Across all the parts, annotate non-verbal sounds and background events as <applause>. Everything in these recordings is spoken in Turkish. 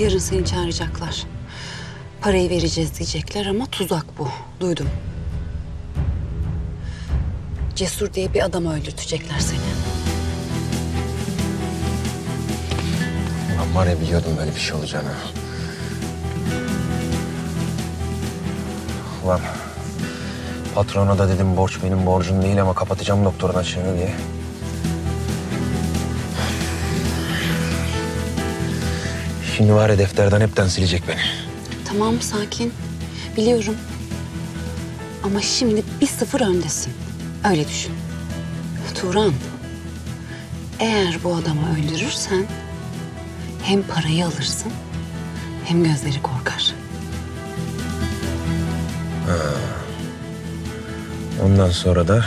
Yarın seni çağıracaklar. Parayı vereceğiz diyecekler ama tuzak bu. Duydum. Cesur diye bir adam öldürtecekler seni. Ulan var biliyordum böyle bir şey olacağını. Ulan patrona da dedim borç benim borcum değil ama kapatacağım doktorun açığını diye. Şimdi var ya defterden hepten silecek beni. Tamam sakin. Biliyorum. Ama şimdi bir sıfır öndesin. Öyle düşün. Turan. Eğer bu adamı öldürürsen hem parayı alırsın hem gözleri korkar. Ondan sonra da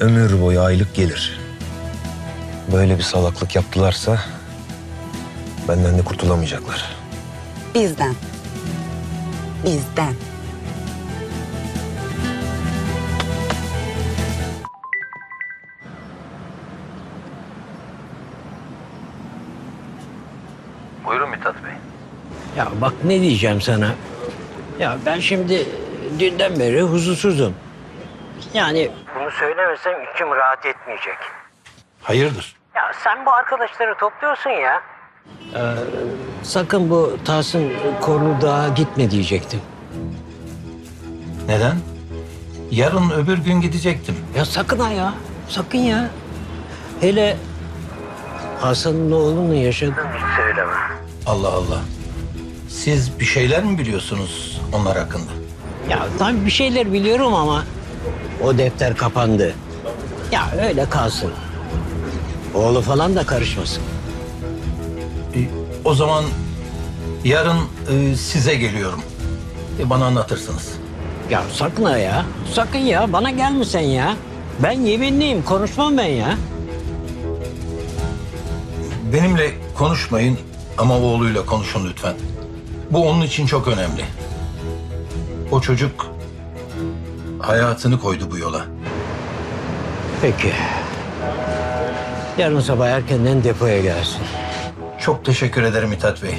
ömür boyu aylık gelir. Böyle bir salaklık yaptılarsa benden de kurtulamayacaklar. Bizden. Bizden. Buyurun Mithat Bey. Ya bak ne diyeceğim sana. Ya ben şimdi dünden beri huzursuzum. Yani... Bunu söylemesem içim rahat etmeyecek. Hayırdır? Ya sen bu arkadaşları topluyorsun ya. Ee, sakın bu Tahsin Korlu Dağ'a gitme diyecektim. Neden? Yarın öbür gün gidecektim. Ya sakın ha ya. Sakın ya. Hele Hasan'ın oğlunun yaşadığını hiç söyleme. Allah Allah. Siz bir şeyler mi biliyorsunuz onlar hakkında? Ya tabii bir şeyler biliyorum ama o defter kapandı. Ya öyle kalsın. Oğlu falan da karışmasın. O zaman yarın e, size geliyorum. E, bana anlatırsınız. Ya sakın ha ya. Sakın ya. Bana gelme sen ya. Ben yeminliyim. Konuşmam ben ya. Benimle konuşmayın ama oğluyla konuşun lütfen. Bu onun için çok önemli. O çocuk hayatını koydu bu yola. Peki. Yarın sabah erkenden depoya gelsin. Çok teşekkür ederim Mithat Bey.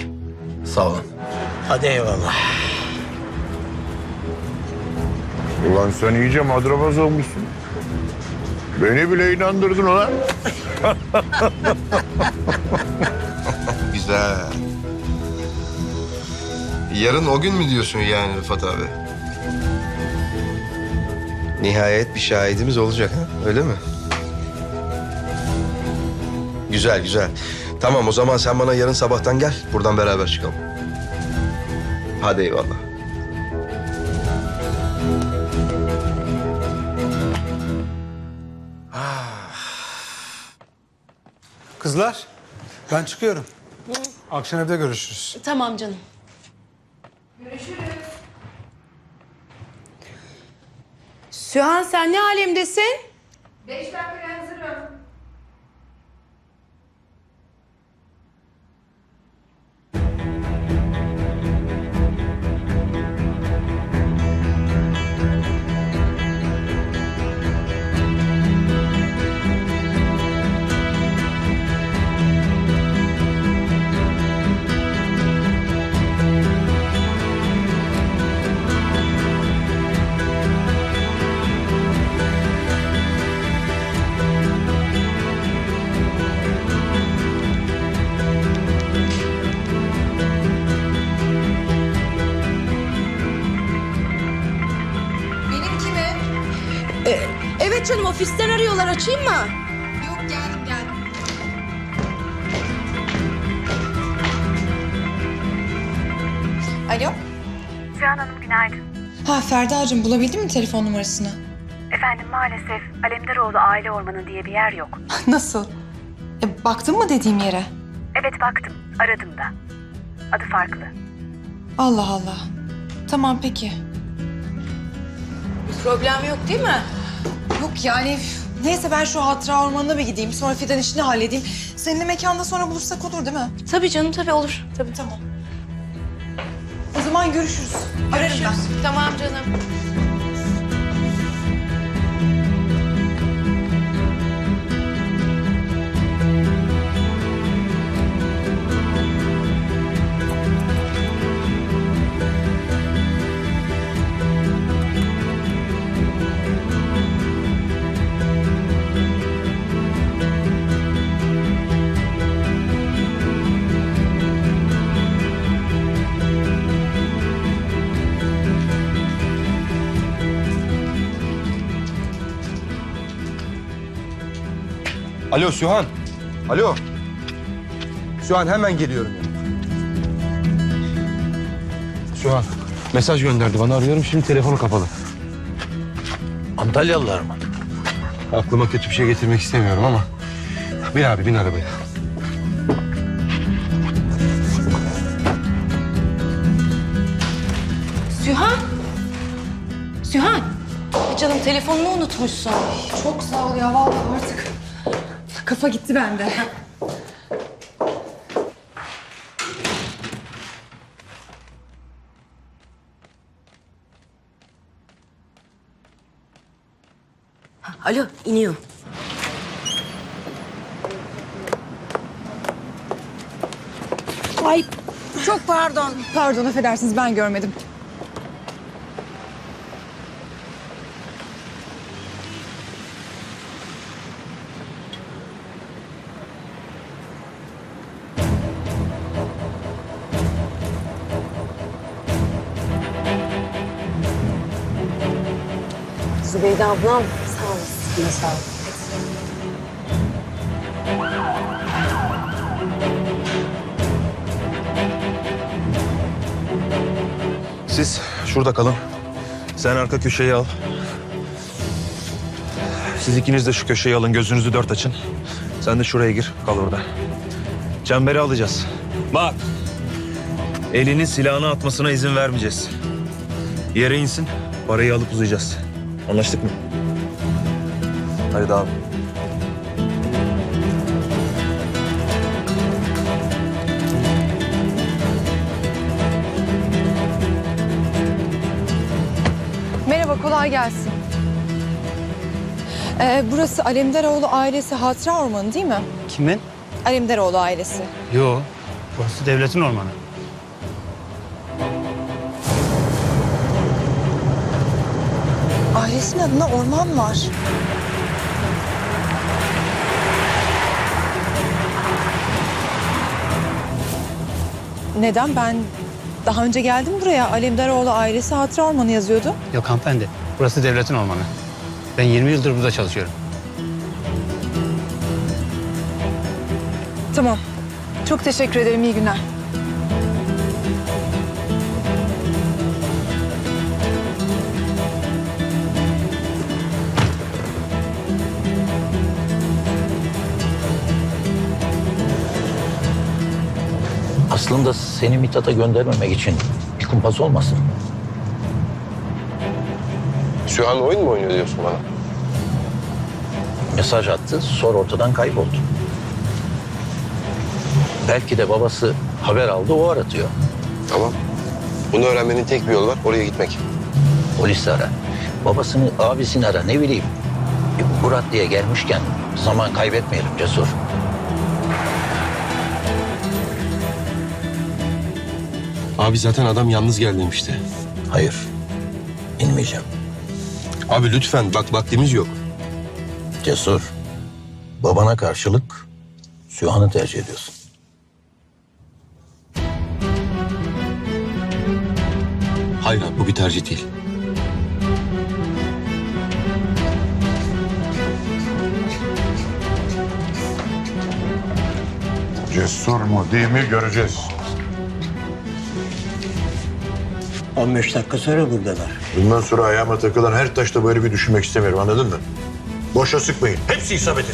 Sağ olun. Hadi eyvallah. Ulan sen iyice madrabaz olmuşsun. Beni bile inandırdın ulan. <laughs> Güzel. Yarın o gün mü diyorsun yani Rıfat abi? Nihayet bir şahidimiz olacak ha? Öyle mi? Güzel güzel. Tamam o zaman sen bana yarın sabahtan gel. Buradan beraber çıkalım. Hadi eyvallah. Kızlar, ben çıkıyorum. Akşam evde görüşürüz. Tamam canım. Sühan sen ne alemdesin? Beş dakikaya ofisten arıyorlar açayım mı? Yok geldim geldim. Alo? Cihan Hanım günaydın. Ha Ferda'cığım bulabildin mi telefon numarasını? Efendim maalesef Alemdaroğlu Aile Ormanı diye bir yer yok. <laughs> Nasıl? E, baktın mı dediğim yere? Evet baktım, aradım da. Adı farklı. Allah Allah. Tamam peki. Problem yok değil mi? Yok yani neyse ben şu hatıra ormanına bir gideyim. Sonra Fidan işini halledeyim. Seninle mekanda sonra buluşsak olur değil mi? Tabii canım tabii olur. Tabii. Tamam. O zaman görüşürüz. Ararım ben. Tamam canım. Alo Sühan. Alo. Sühan hemen geliyorum ya. Sühan mesaj gönderdi bana arıyorum şimdi telefonu kapalı. Antalyalılar mı? Aklıma kötü bir şey getirmek istemiyorum ama. Bin abi bin arabaya. Sühan. Sühan. Canım telefonunu unutmuşsun. Çok sağ ol ya vallahi artık. Kafa gitti bende. Alo iniyor. Ay çok pardon. Pardon affedersiniz ben görmedim. Zübeyde ablam sağ olasın. Sağ ol. Siz şurada kalın. Sen arka köşeyi al. Siz ikiniz de şu köşeyi alın. Gözünüzü dört açın. Sen de şuraya gir. Kal orada. Çemberi alacağız. Bak. Elinin silahını atmasına izin vermeyeceğiz. Yere insin. Parayı alıp uzayacağız. Anlaştık mı? Hadi daha. Merhaba kolay gelsin. Ee, burası Alemdaroğlu ailesi hatıra ormanı değil mi? Kimin? Alemdaroğlu ailesi. Yo. Burası devletin ormanı. Ailesinin adına orman var. Neden? Ben daha önce geldim buraya. Alemdaroğlu ailesi hatıra ormanı yazıyordu. Yok hanımefendi. Burası devletin ormanı. Ben 20 yıldır burada çalışıyorum. Tamam. Çok teşekkür ederim. İyi günler. Aslında seni Mithat'a göndermemek için bir kumpas olmasın. Sühan oyun mu oynuyor diyorsun bana? Mesaj attı, sonra ortadan kayboldu. Belki de babası haber aldı, o aratıyor. Tamam. Bunu öğrenmenin tek bir yolu var. Oraya gitmek. Polis ara. Babasını, abisini ara, ne bileyim. E, Murat diye gelmişken zaman kaybetmeyelim Cesur. Abi zaten adam yalnız gel demişti. Hayır, inmeyeceğim. Abi lütfen bak vaktimiz yok. Cesur, babana karşılık Sühan'ı tercih ediyorsun. Hayır abi bu bir tercih değil. Cesur mu değil mi göreceğiz. 15 dakika sonra buradalar. Bundan sonra ayağıma takılan her taşta böyle bir düşünmek istemiyorum anladın mı? Boşa sıkmayın. Hepsi isabet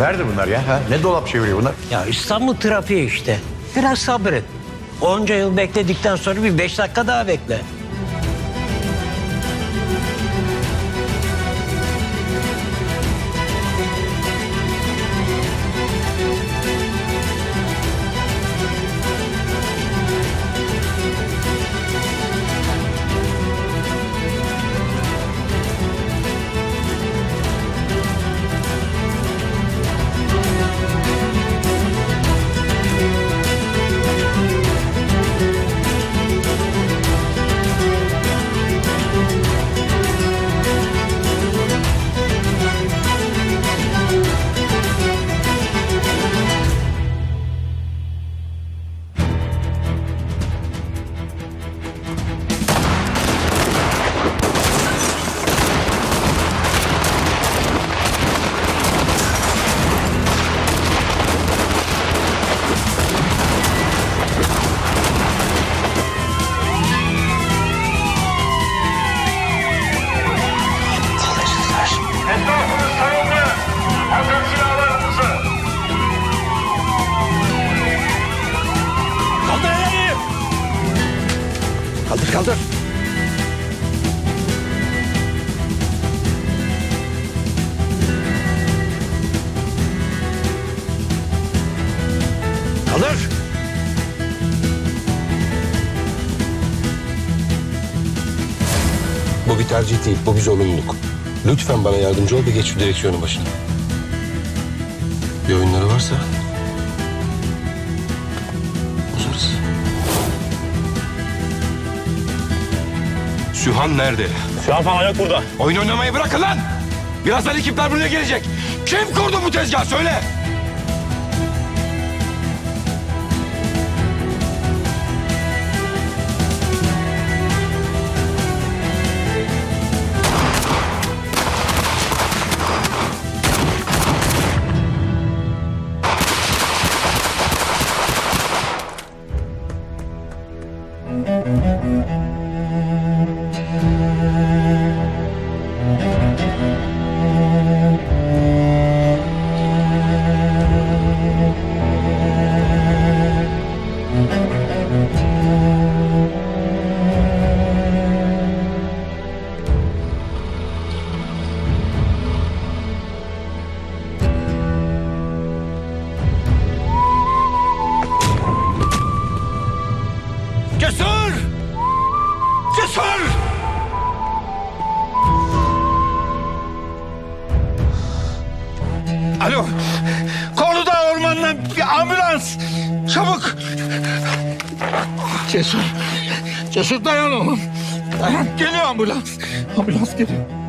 Nerede bunlar ya? Ha? Ne dolap çeviriyor bunlar? Ya İstanbul trafiği işte. Biraz sabret. Onca yıl bekledikten sonra bir beş dakika daha bekle. Kaldır kaldır. Bu bir tercih değil, bu bir zorunluluk. Lütfen bana yardımcı ol ve geç şu direksiyonun başına. Bir oyunları varsa... Sühan nerede? Sühan falan yok burada. Oyun oynamayı bırakın lan! Birazdan ekipler buraya gelecek. Kim kurdu bu tezgahı söyle! Alo. Konuda ormandan bir ambulans. Çabuk. Cesur. Cesur dayan oğlum. Dayan. Geliyor ambulans. Ambulans geliyor.